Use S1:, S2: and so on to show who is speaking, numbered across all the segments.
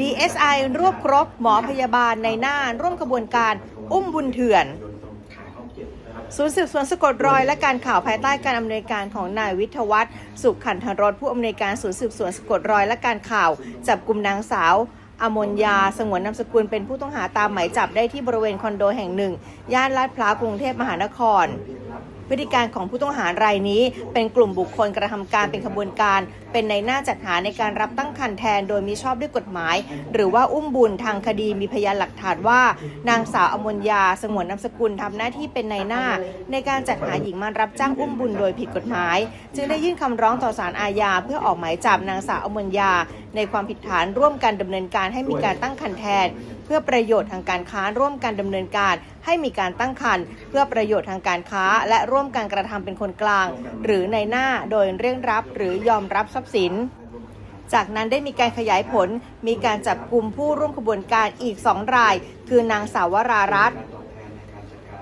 S1: DSI รวบครบหมอพยาบาลในหน้าร่วมขบวนการอุ้มบุญเถื่อนศูนย์สืบสวนสะกดรอยและการข่าวภายใต้การอำนวยการของนายวิทยวัฒน์สุขขันธรสผู้อำนวยการศูนย์สืบสวนสะกดรอยและการข่าว จับกลุ่มนางสาวอมนยา สงวนนามสกุลเป็นผู้ต้องหาตามหมายจับได้ที่บริเวณคอนโดแห่งหนึ่ง ย่านลาดพร้าวกรุงเทพมหานคร พฤติการของผู้ต้องหารายนี้ เป็นกลุ่มบุคคลกระทำการเป็นขบวนการ เป็นในหน้าจัดหาในการรับตั้งคันแทนโดยมิชอบด้วยกฎหมาย หรือว่าอุ้มบุญทางคดีมีพยานหลักฐานว่า นางสาวอมนยาสงวนนามสกุลทำหน้าที่เป็นในหน้า ในการจัดหาหญิงมารับจ้างอุ้มบุญโดยผิดกฎหมาย จึงได้ยื่นคำร้องต่อศาลอาญา เพื่อออกหมายจับนางสาวอมนยา ในความผิดฐานร่วมกันดำเนินการให้มีการตั้งคันแทน เพื่อประโยชน์ทางการค้าร่วมกันดำเนินการ ให้มีการตั้งคันเพื่อประโยชน์ทางการค้า และร่วมกันกระทำเป็นคนกลาง หรือในหน้าโดยเรื่องรับหรือยอมรับทรัพย์สินจากนั้นได้มีการขยายผล มีการจับกลุ่มผู้ร่วมขบวนการอีกสองราย คือนางสาววรารัตน์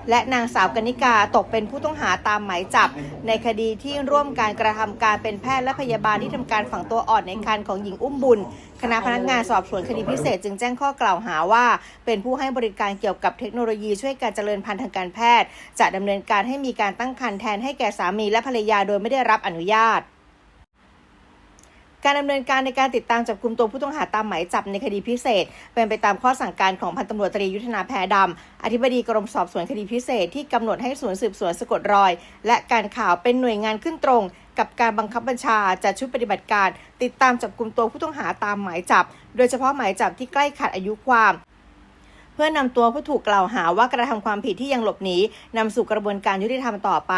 S1: และนางสาวกนิกาตกเป็นผู้ต้องหาตามหมายจับ ในคดีที่ร่วมการกระทำการเป็นแพทย์และพยาบาลที่ทำการฝังตัวอ่อนในครรภ์ของหญิงอุ้มบุญ คณะพนักงานสอบสวนคดีพิเศษจึงแจ้งข้อกล่าวหาว่า เป็นผู้ให้บริการเกี่ยวกับเทคโนโลยีช่วยการเจริญพันธุ์ทางการแพทย์ จะดำเนินการให้มีการตั้งครรภ์แทนให้แก่สามีและภรรยาโดยไม่ได้รับอนุญาต การดำเนินการในการติดตามจับกลุ่มตัวผู้ต้องหาตามหมายจับในคดีพิเศษ เป็นไปตามข้อสั่งการของพันตำรวจตรียุทธนาแพรดำอธิบดีกรมสอบสวนคดีพิเศษ ที่กำหนดให้ศูนย์สืบสวนสะกดรอย และการข่าวเป็นหน่วยงานขึ้นตรง กับการบังคับบัญชาจัดชุดปฏิบัติการ ติดตามจับกลุ่มตัวผู้ต้องหาตามหมายจับ โดยเฉพาะหมายจับที่ใกล้ขาดอายุความเพื่อนำตัวผู้ถูกกล่าวหาว่ากระทำความผิดที่ยังหลบหนีนำสู่กระบวนการยุติธรรมต่อไป